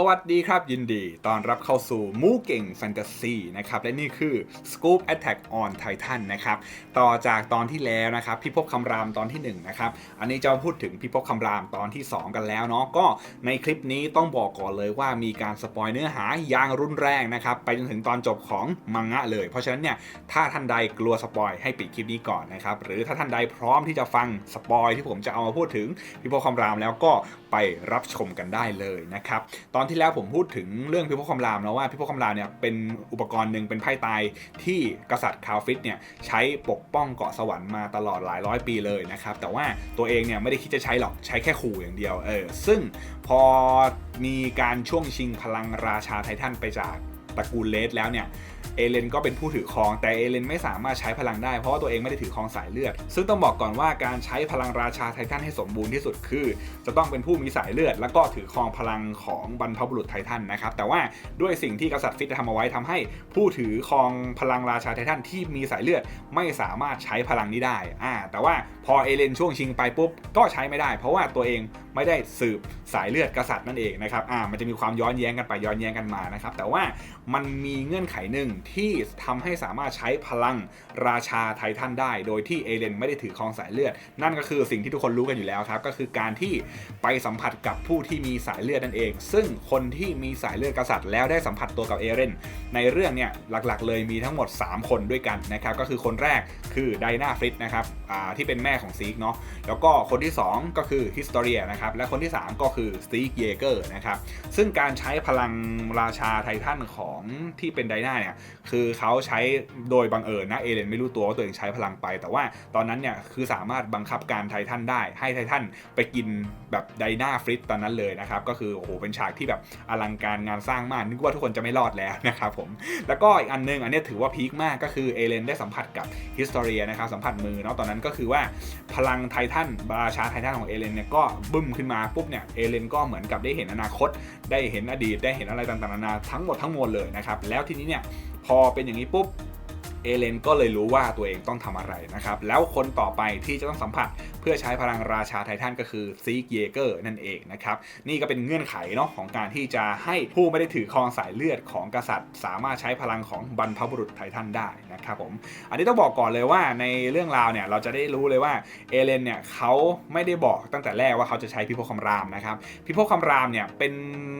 สวัสดีครับยินดีตอนรับเข้าสู่มูเก่งแฟนตาซีนะครับและนี่คือ Scoop Attack on Titan นะครับต่อจากตอนที่แล้วนะครับพิภพคำรามตอนที่1นะครับอันนี้จะพูดถึงพิภพคำรามตอนที่ 2 กันแล้วเนาะก็ในคลิปนี้ต้องบอกก่อนเลยว่ามีการสปอยเนื้อหาอย่างรุนแรงนะครับไปจนถึงตอนจบของมังงะเลย เพราะฉะนั้นเนี่ยถ้าท่านใดกลัวสปอยให้ปิดคลิปนี้ก่อนนะครับหรือถ้าท่านใดพร้อมที่จะฟังสปอยที่ผมจะเอามาพูดถึงพิภพคำรามแล้วก็ไปรับชมกันได้เลยนะครับตอนที่แล้วผมพูดถึงเรื่องพิภพคำรามนะว่าพิภพคำรามเนี่ยเป็นอุปกรณ์หนึ่งเป็นไพ่ตายที่กษัตริย์คาฟิตเนี่ยใช้ปกป้องเกาะสวรรค์มาตลอดหลายร้อยปีเลยนะครับแต่ว่าตัวเองเนี่ยไม่ได้คิดจะใช้หรอกใช้แค่ขู่อย่างเดียวเออซึ่งพอมีการช่วงชิงพลังราชาไททันไปจาก ตระกูลเลสแล้วเนี่ยเอเลนก็เป็นผู้ถือครองแต่เอเลนไม่สามารถใช้พลังได้เพราะว่าตัวเองไม่ได้ถือครองสายเลือด ซึ่งต้องบอกก่อนว่าการใช้พลังราชาไททันให้สมบูรณ์ที่สุดคือ จะต้องเป็นผู้มีสายเลือด แล้วก็ถือครองพลังของบรรพบุรุษไททันนะครับแต่ว่าด้วยสิ่งที่กษัตริย์ฟิตทำเอาไว้ทำให้ ผู้ถือครองพลังราชาไททันที่มีสายเลือดไม่สามารถใช้พลังนี้ได้อ่าแต่ว่าพอเอเลนช่วงชิงไปปุ๊บก็ใช้ไม่ได้ เพราะว่าตัวเอง ไม่ได้สืบสายเลือดกษัตริย์นั่นเองนะครับอ่ามันจะมีความย้อนแย้งกันไปย้อนแย้งกันมานะครับแต่ว่ามันมีเงื่อนไขหนึ่งที่ทำให้สามารถใช้พลังราชาไททันได้ โดยที่เอเลนไม่ได้ถือครองสายเลือด นั่นก็คือสิ่งที่ทุกคนรู้กันอยู่แล้วครับก็คือการที่ไปสัมผัสกับผู้ที่มีสายเลือดนั่นเอง ซึ่งคนที่มีสายเลือดกษัตริย์ แล้วได้สัมผัสตัวกับเอเลนในเรื่องเนี่ยหลักๆ เลยมีทั้งหมด 3 คนด้วยกันนะครับก็คือคนแรกคือไดนาฟริตนะครับอ่าที่เป็นแม่ของซีกเนาะแล้วก็คนที่ 2 ก็คือฮิสตอเรียนะครับและคนที่ 3 ก็คือซีกเยเกอร์นะครับซึ่งการใช้พลังราชาไททันของที่เป็นไดนาเนี่ยคือเขาใช้โดยบังเอิญนะเอเลนไม่รู้ตัวว่าตัวเองใช้พลังไป แต่ว่าตอนนั้นเนี่ยคือสามารถบังคับการไททันได้ ให้ไททันไปกินแบบไดนาฟริตตอนนั้นเลยนะครับก็คือโอ้โหเป็นฉากที่แบบอลังการงานสร้างมากนึกว่าทุกคนจะไม่รอดแล้วนะครับผมแล้วก็อีกอันนึงอันนี้ถือว่าพีคมากก็คือเอเลนได้สัมผัสกับฮิสตอเรียนะครับสัมผัสมือเนาะตอนนั้นก็คือว่าพลังไททันราชาไททันของเอเลนเนี่ยก็บึ้มขึ้นมาปุ๊บเนี่ยเอเลนก็เหมือนกับได้เห็นอนาคต ได้เห็นอดีตได้เห็นอะไรต่างๆนานาทั้งหมดทั้งมวลเลยนะครับแล้วทีนี้เนี่ยพอเป็นอย่างนี้ปุ๊บ เอเลนก็เลยรู้ว่าตัวเองต้องทำอะไรนะครับ แล้วคนต่อไปที่จะต้องสัมผัสเพื่อใช้พลังราชาไททันก็คือซีกเยเกอร์นั่นเองนะครับ นี่ก็เป็นเงื่อนไขเนาะของการที่จะให้ผู้ไม่ได้ถือครองสายเลือดของกษัตริย์ สามารถใช้พลังของบรรพบุรุษไททันได้นะครับผม อันนี้ต้องบอกก่อนเลยว่าในเรื่องราวเนี่ยเราจะได้รู้เลยว่าเอเลนเนี่ยเขาไม่ได้บอกตั้งแต่แรกว่าเขาจะใช้พิภพคำรามนะครับพิภพคำรามเนี่ยเป็น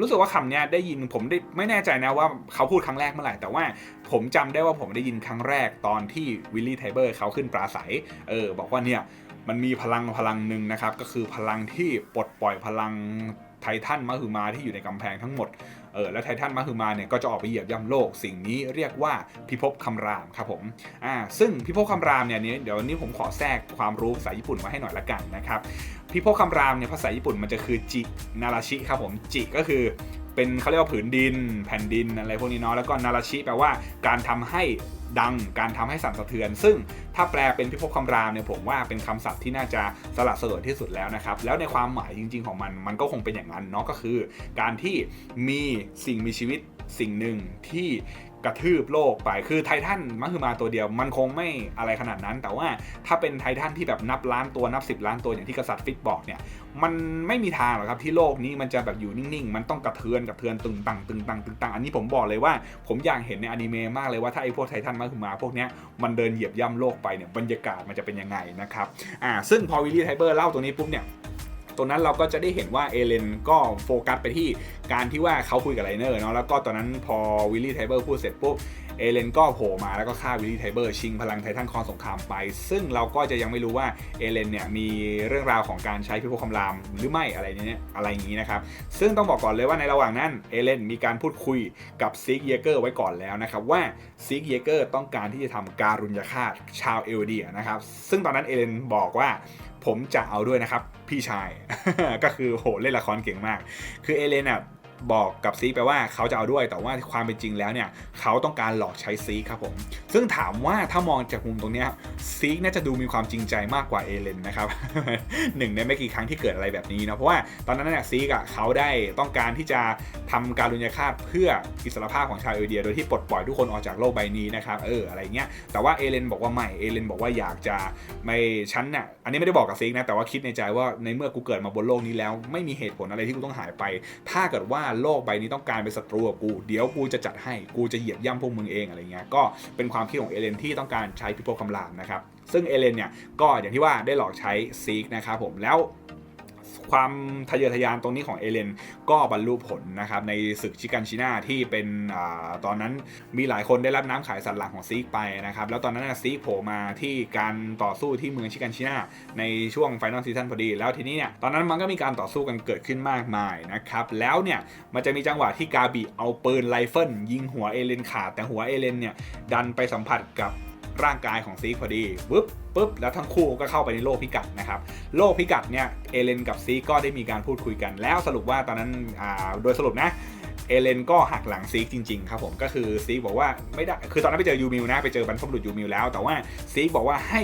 รู้สึกว่าคำเนี้ยได้ยินผมได้ไม่แน่ใจนะว่าเขาพูดครั้งแรกเมื่อไหร่แต่ว่าผมจำได้ว่าผมได้ยินครั้งแรกตอนที่วิลลี่ไทเบอร์เขาขึ้นปราศัย เออ บอกว่าเนี่ยมันมีพลังพลังหนึ่งนะครับ ก็คือพลังที่ปลดปล่อยพลังไททันมหึมาที่อยู่ในกำแพงทั้งหมด เออ แล้วไททันมหึมาเนี่ยก็จะออกไปเหยียบย่ำโลก สิ่งนี้เรียกว่าพิภพคำรามครับผม อ่า ซึ่งพิภพคำรามเนี่ยนี้เดี๋ยวนี้ผมขอแทรกความรู้ภาษาญี่ปุ่นมาให้หน่อยละกันนะครับ พิภพคำรามเนี่ยภาษาญี่ปุ่นมันจะคือจินาราชิครับผม จิก็คือเป็นเขาเรียกว่าผืนดิน แผ่นดินอะไรพวกนี้เนาะ แล้วก็นาราชิแปลว่าการทำให้ ดังการทำให้สั่นสะเทือน ซึ่งถ้าแปลเป็นพิภพคำรามเนี่ยผมว่าเป็นคำศัพท์ที่น่าจะสละสลวยที่สุดแล้วนะครับ แล้วในความหมายจริง ๆ ของมันมันก็คงเป็นอย่างนั้นเนาะก็คือ การที่มีสิ่งมีชีวิต สิ่งหนึ่งที่กระทืบโลกไปคือไททันมันคือมาตัวเดียว มันคงไม่อะไรขนาดนั้น แต่ว่าถ้าเป็นไททันที่แบบนับล้านตัวนับ 10 ล้านตัวอย่างที่กษัตริย์ฟิตบอกเนี่ยมันไม่มีทางหรอกครับที่โลกนี้มันจะแบบอยู่นิ่งๆ มันต้องกระเทือนกระเทือนตึงตังตึงตังตึงตังอันนี้ผมบอกเลยว่า ผมอยากเห็นในอนิเมะมากเลยว่าถ้าไอ้พวกไททันมาคือมาพวกเนี้ยมันเดินเหยียบย่ำโลกไปเนี่ยบรรยากาศมันจะเป็นยังไงนะครับอ่าซึ่งพอวิลลี่ไทเบอร์เล่าตรงนี้ปุ๊บเนี่ย ตรงนั้นเราก็จะได้เห็นว่าเอเลนก็โฟกัสไปที่การที่ว่าเขาคุยกับไลเนอร์เนาะแล้วก็ตอนนั้นพอวิลลี่ไทเบอร์พูดเสร็จปุ๊บ เอเลนก็โผล่มาแล้วก็ฆ่าวิลลี่ไทเบอร์ชิงพลังไททันคอนสงครามไป ซึ่งเราก็จะยังไม่รู้ว่าเอเลนเนี่ยมีเรื่องราวของการใช้พิภพคำรามหรือไม่อะไรเนี้ยอะไรอย่างนี้นะครับ ซึ่งต้องบอกก่อนเลยว่าในระหว่างนั้นเอเลนมีการพูดคุยกับซิกเยเกอร์ไว้ก่อนแล้วนะครับว่าซิกเยเกอร์ต้องการที่จะทำการุญยฆาตชาวเอลเดียนะครับซึ่งตอนนั้นเอเลนบอกว่าผมจะเอาด้วยนะครับพี่ชายก็คือโหเล่นละครเก่งมาก คือเอเลนอะ บอกกับซีไปว่าเขาจะเอาด้วย แต่ว่าความเป็นจริงแล้วเนี่ยเขาต้องการหลอกใช้ซีครับผม ซึ่งถามว่าถ้ามองจากมุมตรงนี้ซีน่าจะดูมีความจริงใจมากกว่าเอเลนนะครับหนึ่งในไม่กี่ครั้งที่เกิดอะไรแบบนี้นะเพราะว่าตอนนั้นเนี่ยซีกอะเขาได้ต้องการที่จะทำการลุญยฆาตเพื่ออิสรภาพของชาวเอเดีย โดยที่ปลดปล่อยทุกคนออกจากโลกใบนี้นะครับเอออะไรเงี้ยแต่ว่าเอเลนบอกว่าไม่เอเลนบอกว่าอยากจะไม่ฉันเนี่ยอันนี้ไม่ได้บอกกับซีนะแต่ว่าคิดในใจว่าในเมื่อกูเกิดมาบนโลกนี้แล้ว ไม่มีเหตุผลอะไรที่กูต้องหายไป ถ้าเกิดว่าโลกใบนี้ต้องการเป็นศัตรูกับกู เดี๋ยวกูจะจัดให้กูจะเหยียบย่ำพวกมึงเองอะไรเงี้ยก็เป็นความคิดของเอเลนที่ต้องการใช้พิภพคำรามนะครับซึ่งเอเลนเนี่ยก็อย่างที่ว่าได้หลอกใช้ซีกนะครับผมแล้ว ความทะเยอทะยานตรงนี้ของเอเลนก็บรรลุผลนะครับในศึกชิกันชิน่าที่เป็นอตอนนั้นมีหลายคนได้รับน้ำขายสัตว์หลังของซีกไปนะครับแล้วตอนนั้นซีกโผล่มาที่การต่อสู้ที่เมืองชิกันชิน่าในช่วงไฟนอลซีซั่นพอดี แล้วทีนี้เนี่ยตอนนั้นมันก็มีการต่อสู้กันเกิดขึ้นมากมายนะครับแล้วเนี่ยมันจะมีจังหวะที่กาบิเอาปืนไรเฟิลยิงหัวเอเลนขาดแต่หัวเอเลนเนี่ยดันไปสัมผัสกับ ร่างกายของซีกพอดีปุ๊บปุ๊บแล้วทั้งคู่ก็เข้าไปในโลกพิกัดนะครับโลกพิกัดเนี่ยเอเลนกับซีก็ได้มีการพูดคุยกันแล้วสรุปว่าตอนนั้นอ่าโดยสรุปนะ เอเลนก็หักหลังซีกจริงๆครับผมก็คือซีกบอกว่าไม่ได้คือตอนนั้นไปเจอยูมิลนะไปเจอบรรพบุรุษยูมิลแล้ว แต่ว่าซีกบอกว่าให้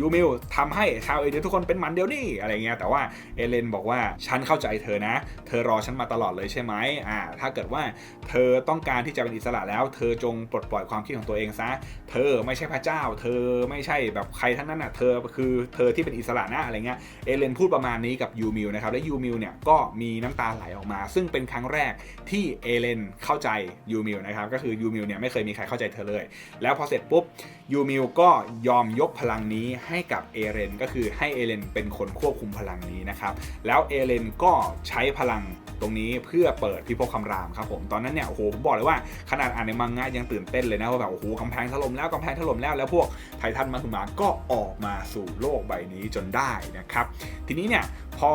ยูมิลทำให้ชาวเอเดนทุกคนเป็นหมันเดียวนี่อะไรเงี้ยแต่ว่าเอเลนบอกว่าฉันเข้าใจเธอนะ เธอรอฉันมาตลอดเลยใช่ไหมอ่าถ้าเกิดว่าเธอต้องการที่จะเป็นอิสระแล้ว เธอจงปลดปล่อยความคิดของตัวเองซะ เธอไม่ใช่พระเจ้า เธอไม่ใช่แบบใครทั้งนั้นอะเธอคือเธอที่เป็นอิสระนะอะไรเงี้ยเอเลนพูดประมาณนี้กับยูมิลนะครับและยูมิลเนี่ยก็มีน้ำตาไหลออกมา ซึ่งเป็นครั้งแรกที่เอเลนเข้าใจยูมิลนะครับก็คือยูมิลเนี่ยไม่เคยมีใครเข้าใจเธอเลย แล้วพอเสร็จปุ๊บยูมิลก็ยอมยกพลังนี้ให้กับเอเลนก็คือให้เอเลนเป็นคนควบคุมพลังนี้นะครับแล้วเอเลนก็ใช้พลังตรงนี้เพื่อเปิดพิภพคำรามครับผมตอนนั้นเนี่ยโอ้โหผมบอกเลยว่าขนาดอ่านในมังงะยังตื่นเต้นเลยนะว่าแบบโอ้โหกำแพงถล่มแล้วกำแพงถล่มแล้วแล้วพวกไททันมาคุมาก็ออกมาสู่โลกใบนี้จนได้นะครับ ทีนี้เนี่ยพอ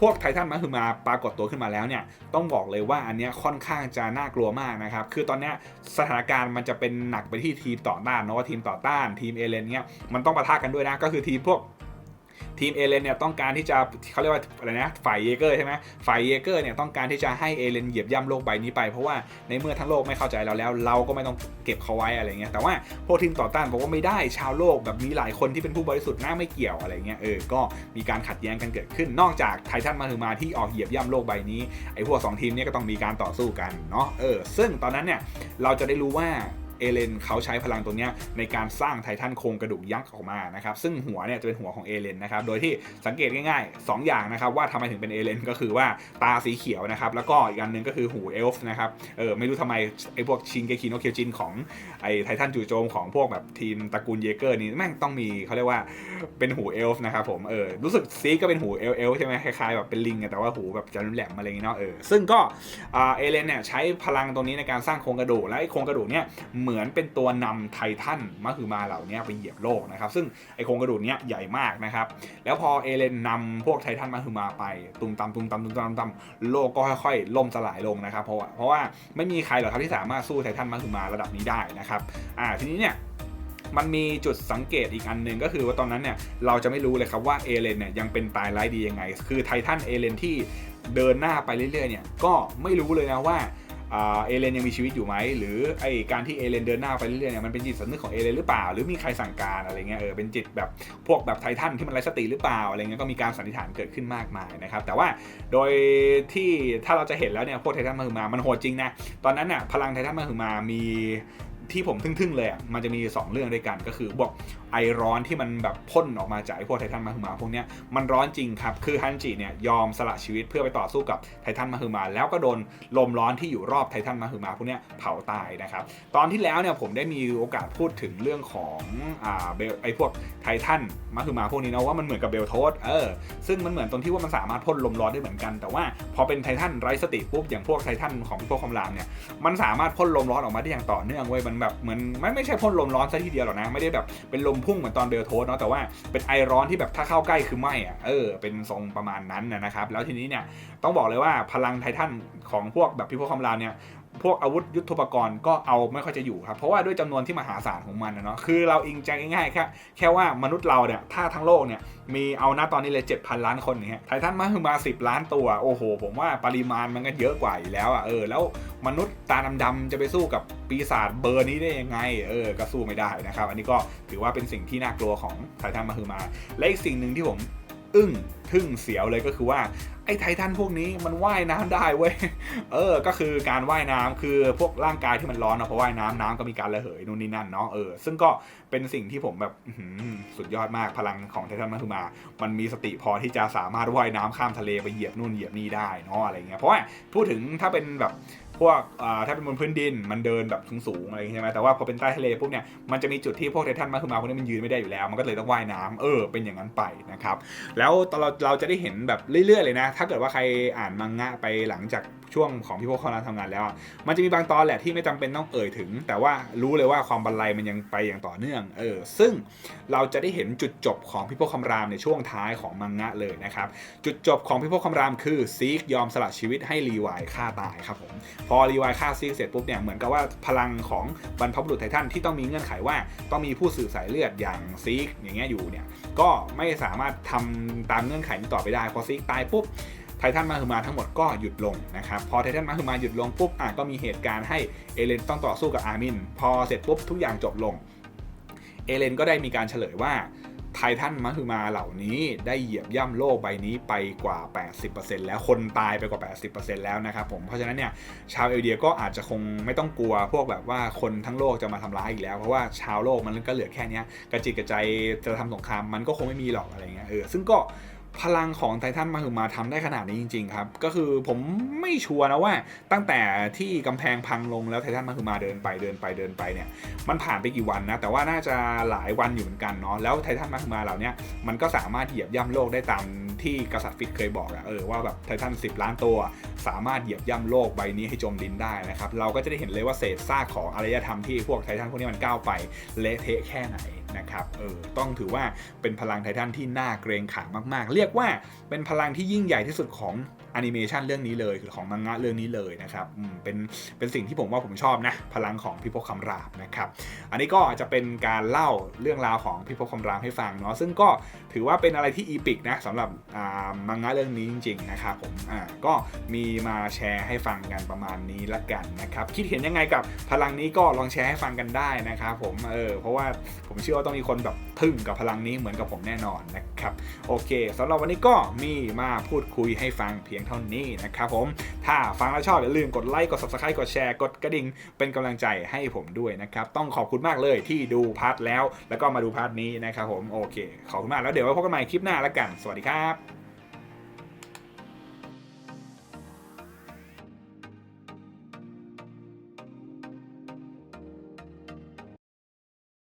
พวกไททันมาคือมาปรากฏตัวขึ้นมาแล้วเนี่ยต้องบอกเลยว่าอันเนี้ยค่อนข้างจะน่ากลัวมากนะครับคือตอนเนี้ยสถานการณ์มันจะเป็นหนักไปที่ทีมต่อต้านเนาะว่าทีมต่อต้านทีมเอเลนเนี่ยมันต้องปะทะกันด้วยนะก็คือทีมพวก ทีมเอเลนเนี่ยต้องการที่จะเขาเรียกว่าอะไรนะฝ่ายเยเกอร์ใช่ไหมฝ่ายเยเกอร์เนี่ยต้องการที่จะให้เอเลนเหยียบย่ำโลกใบนี้ไปเพราะว่าในเมื่อทั้งโลกไม่เข้าใจเราแล้ว เราก็ไม่ต้องเก็บเขาไว้อะไรเงี้ยแต่ว่าพวกทีมต่อต้านบอกว่าไม่ได้ชาวโลกแบบมีหลายคนที่เป็นผู้บริสุทธิ์น่าไม่เกี่ยวอะไรเงี้ยเออก็มีการขัดแย้งกันเกิดขึ้น นอกจากไททันมาคือมาที่ออกเหยียบย่ำโลกใบนี้ไอ้พวกสองทีมเนี่ยก็ต้องมีการต่อสู้กันเนาะเออซึ่งตอนนั้นเนี่ยเราจะได้รู้ว่า เอเลนเขาใช้พลังตัวนี้ในการสร้างไททันโครงกระดูกยักษ์ออกมานะครับซึ่งหัวเนี่ยจะเป็นหัวของเอเลนนะครับโดยที่สังเกตง่ายๆ 2 อย่างนะครับว่าทำไมถึงเป็นเอเลนก็คือว่าตาสีเขียวนะครับแล้วก็อีกอันหนึงก็คือหูเอลฟ์นะครับเออไม่รู้ทำไมไอ้พวกชินเกคิโนเคียวจินของไอ้ไททันจู่โจมของพวกแบบทีมตระกูลเยเกอร์นี่แม่งต้องมีเขาเรียกว่าเป็นหูเอลฟ์นะครับผมเออรู้สึกซีก็เป็นหูเอลเอลใช่ไหมคล้ายๆแบบเป็นลิงแต่ว่าหูแบบจะแหลมอะไรอย่างเงี้ยเนาะเออซึ่งก็เอเลนเนี่ยใช้พลังตรงนี้ในการสร้างโครงกระดูกและไอ้โครงกระดูกเนี่ยเหมือนเป็นตัวนำไททันมาคือมาเหล่านี้ไปเหยียบโลกนะครับ ซึ่งไอ้โครงกระดูกเนี้ยใหญ่มากนะครับ แล้วพอเอเลนนำพวกไททันมาคือมาไปตุมตามตุมตามตุมตามตุมตามโลกก็ค่อยๆล่มสลายลงนะครับ เพราะว่าเพราะว่าไม่มีใครหรอกครับที่สามารถสู้ไททันมาคือมาระดับนี้ได้นะครับอ่าทีนี้เนี่ยมันมีจุดสังเกตอีกอันหนึ่งก็คือว่าตอนนั้นเนี่ยเราจะไม่รู้เลยครับว่าเอเลนเนี่ยยังเป็นตายร้ายดียังไง คือไททันเอเลนที่เดินหน้าไปเรื่อยๆเนี่ยก็ไม่รู้เลยนะว่า เอเลนยังมีชีวิตอยู่ไหมหรือไอการที่เอเลนเดินหน้าไปเรื่อยๆเนี่ยมันเป็นจิตสำนึกของเอเลนหรือเปล่า หรือมีใครสั่งการอะไรเงี้ยเออเป็นจิตแบบพวกแบบไททันที่มันไร้สติหรือเปล่าอะไรเงี้ยก็มีการสันนิษฐานเกิดขึ้นมากมายนะครับแต่ว่าโดยที่ถ้าเราจะเห็นแล้วเนี่ยพวกไททันมาคือมามันโหดจริงนะตอนนั้นน่ะพลังไททันมาคือมามีที่ผมทึ่งๆเลยอะมันจะมี 2 เรื่องด้วยกันก็คือบอกไอร้อนที่มันแบบพ่นออกมาจากไอพวกไททันมาคือมาพวกเนี้ยมันร้อนจริงครับ คือฮันจิเนี่ยยอมสละชีวิตเพื่อไปต่อสู้กับไททันมาคือมา แล้วก็โดนลมร้อนที่อยู่รอบไททันมาคือมาพวกเนี้ยเผาตายนะครับ ตอนที่แล้วเนี่ยผมได้มีโอกาสพูดถึงเรื่องของอ่าเบลไอพวกไททันมาคือมาพวกนี้นะว่ามันเหมือนกับเบลโทสเออซึ่งมันเหมือนตรงที่ว่ามันสามารถพ่นลมร้อนได้เหมือนกัน แต่ว่าพอเป็นไททันไร้สติปุ๊บอย่างพวกไททันของพวกคอมรามเนี่ยมันสามารถพ่นลมร้อนออกมาได้อย่างต่อเนื่องเว้ยมันแบบเหมือนไม่ไม่ใช่พ่นลมร้อนซะทีเดียวหรอกนะไม่ได้แบบเป็นลมพุ่งเหมือนตอนเบลโทสเนาะแต่ว่าเป็นไอร้อนที่แบบถ้าเข้าใกล้คือไหม้อะเออเป็นทรงประมาณนั้นนะครับแล้วทีนี้เนี่ยต้องบอกเลยว่าพลังไททันของพวกแบบพิพวกคอมราเนี่ย พวกอาวุธยุทโธปกรณ์ก็เอาไม่ค่อยจะอยู่ครับ เพราะว่าด้วยจำนวนที่มหาศาลของมันนะเนาะคือเราอิงใจง่ายๆแค่แค่ว่ามนุษย์เราเนี่ยถ้าทั้งโลกเนี่ยมีเอาหน้าตอนนี้เลย 7,000 ล้านคนอย่างเงี้ยไททันมาคือมา 10 ล้านตัว โอ้โห ผมว่าปริมาณมันก็เยอะกว่าอยู่แล้วอะเออแล้วมนุษย์ตาดำๆจะไปสู้กับปีศาจเบอร์นี้ได้ยังไงเออก็สู้ไม่ได้นะครับ อันนี้ก็ถือว่าเป็นสิ่งที่น่ากลัวของไททันมาคือมา และอีกสิ่งหนึ่งที่ผม อึ้งทึ่งเสียวเลยก็คือว่าไอ้ไททันพวกนี้มันว่ายน้ำได้เว้ย เออ ก็คือการว่ายน้ำคือพวกร่างกายที่มันร้อนเนาะเพราะว่ายน้ำน้ำก็มีการระเหยนู่นนี่นั่นเนาะ เออ ซึ่งก็เป็นสิ่งที่ผมแบบสุดยอดมากพลังของไททันมาคือมา มันมีสติพอที่จะสามารถว่ายน้ำข้ามทะเลไปเหยียบนู่นเหยียบนี่ได้เนาะอะไรเงี้ย เพราะว่าพูดถึงถ้าเป็นแบบ พวกถ้าเป็นบนพื้นดินมันเดินแบบสูงๆอะไรใช่ไหมแต่ว่าพอเป็นใต้ทะเลปุ๊บเนี่ยมันจะมีจุดที่พวกไททันมาคือมาพวกนี้มันยืนไม่ได้อยู่แล้ว มันก็เลยต้องว่ายน้ำเออเป็นอย่างนั้นไปนะครับแล้วตอนเราเราจะได้เห็นแบบเรื่อยๆเลยนะ ถ้าเกิดว่าใครอ่านมังงะไปหลังจากช่วงของพี่พวกเขาทำงานแล้วมันจะมีบางตอนแหละที่ไม่จำเป็นต้องเอ่ยถึง แต่ว่ารู้เลยว่าความบันไลมันยังไปอย่างต่อเนื่องเออซึ่งเราจะได้เห็นจุดจบของพี่พวกคำรามในช่วงท้ายของมังงะเลยนะครับจุดจบของพี่พวกคำรามคือซีกยอมสละชีวิตให้รีวายฆ่าตายครับผมพอรีวายฆ่าซีกเสร็จปุ๊บเนี่ยเหมือนกับว่าพลังของบรรพบุรุษไททันที่ต้องมีเงื่อนไขว่าต้องมีผู้สื่อสายเลือดอย่างซีกอย่างเงี้ยอยู่เนี่ยก็ไม่สามารถทำตามเงื่อนไขนี้ต่อไปได้พอซีกตายปุ๊บ ไททันมาคือมาทั้งหมดก็หยุดลงนะครับพอไททันมาคือมาหยุดลงปุ๊บอะก็มีเหตุการณ์ให้เอเลนต้องต่อสู้กับอาร์มิน พอเสร็จปุ๊บทุกอย่างจบลงเอเลนก็ได้มีการเฉลยว่าไททันมาคือมาเหล่านี้ได้เหยียบย่ำโลกใบนี้ไปกว่า 80%แล้วคนตายไปกว่า 80%แล้วนะครับผมเพราะฉะนั้นเนี่ยชาวเอลเดียก็อาจจะคงไม่ต้องกลัว พวกแบบว่าคนทั้งโลกจะมาทำร้ายอีกแล้วเพราะว่าชาวโลกมันก็เหลือแค่เนี้ยกระจิตกระใจจะทำสงครามมันก็คงไม่มีหรอกอะไรเงี้ยเออซึ่งก็ พลังของไททันมาคือมาทำได้ขนาดนี้จริง ๆ ครับ ก็คือผมไม่ชัวร์นะว่าตั้งแต่ที่กำแพงพังลงแล้วไททันมาคือมาเดินไปเดินไปเดินไปเนี่ยมันผ่านไปกี่วันนะ แต่ว่าน่าจะหลายวันอยู่เหมือนกันเนาะแล้วไททันมาคือมาเหล่านี้มันก็สามารถเหยียบย่ำโลกได้ตามที่กษัตริย์ฟิตเคยบอกอะเออว่าแบบไททัน10 ล้านตัว สามารถเหยียบย่ำโลกใบนี้ให้จมดินได้นะครับเราก็จะได้เห็นเลยว่าเศษซากของอารยธรรมที่พวกไททันพวกนี้มันก้าวไปเละเทะแค่ไหน นะครับเออต้องถือว่าเป็นพลังไททันที่น่าเกรงขามมากๆ เรียกว่าเป็นพลังที่ยิ่งใหญ่ที่สุดของ อนิเมชันเรื่องนี้เลยคือของมังงะเรื่องนี้เลยนะครับเป็นเป็นสิ่งที่ผมว่าผมชอบนะ พลังของพิภพคำรามนะครับอันนี้ก็จะเป็นการเล่าเรื่องราวของพิภพคำรามให้ฟังเนาะซึ่งก็ถือว่าเป็นอะไรที่อีพิกนะสำหรับมังงะเรื่องนี้จริงๆนะครับผมก็มีมาแชร์ให้ฟังกันประมาณนี้ละกันนะครับคิดเห็นยังไงกับพลังนี้ก็ลองแชร์ให้ฟังกันได้นะครับผมเออเพราะว่าผมเชื่อว่าต้องมีคนแบบทึ่งกับพลังนี้เหมือนกับผมแน่นอนนะครับโอเคสำหรับวันนี้ก็มีมาพูดคุยให้ฟังเพียงเท่านี้นะครับผม ถ้าฟังแล้วชอบอย่าลืมกดไลค์ กด subscribe กดแชร์ กดกระดิ่ง เป็นกำลังใจให้ผมด้วยนะครับ ต้องขอบคุณมากเลยที่ดูพาร์ทแล้ว แล้วก็มาดูพาร์ทนี้นะครับผม โอเค ขอบคุณมากแล้วเดี๋ยวไว้พบกันใหม่คลิปหน้าแล้วกัน สวัสดีครับ